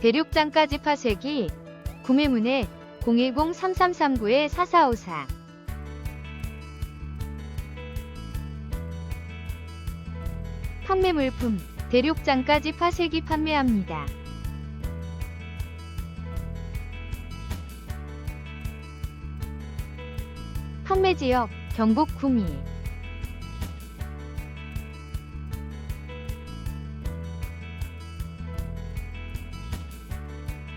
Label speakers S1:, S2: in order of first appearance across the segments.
S1: 대륙장까지 파쇄기 구매문의 010-3339-4454 판매 물품 대륙장까지 파쇄기 판매합니다. 판매 지역 경북 구미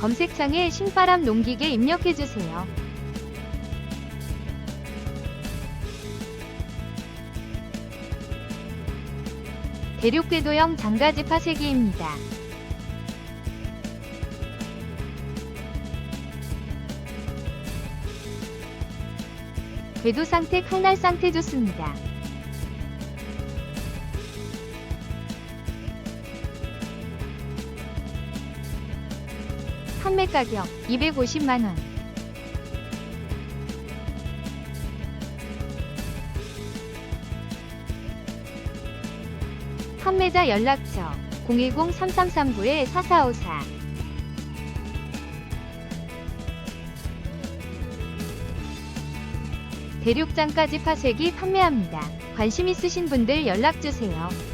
S1: 검색창에 신바람 농기계 입력해주세요. 대륙궤도형 장가지 파쇄기입니다. 궤도 상태 칼날 상태 좋습니다. 판매 가격 250만원 판매자 연락처 010-3339-4454 대륙장까지 파쇄기 판매합니다. 관심 있으신 분들 연락주세요.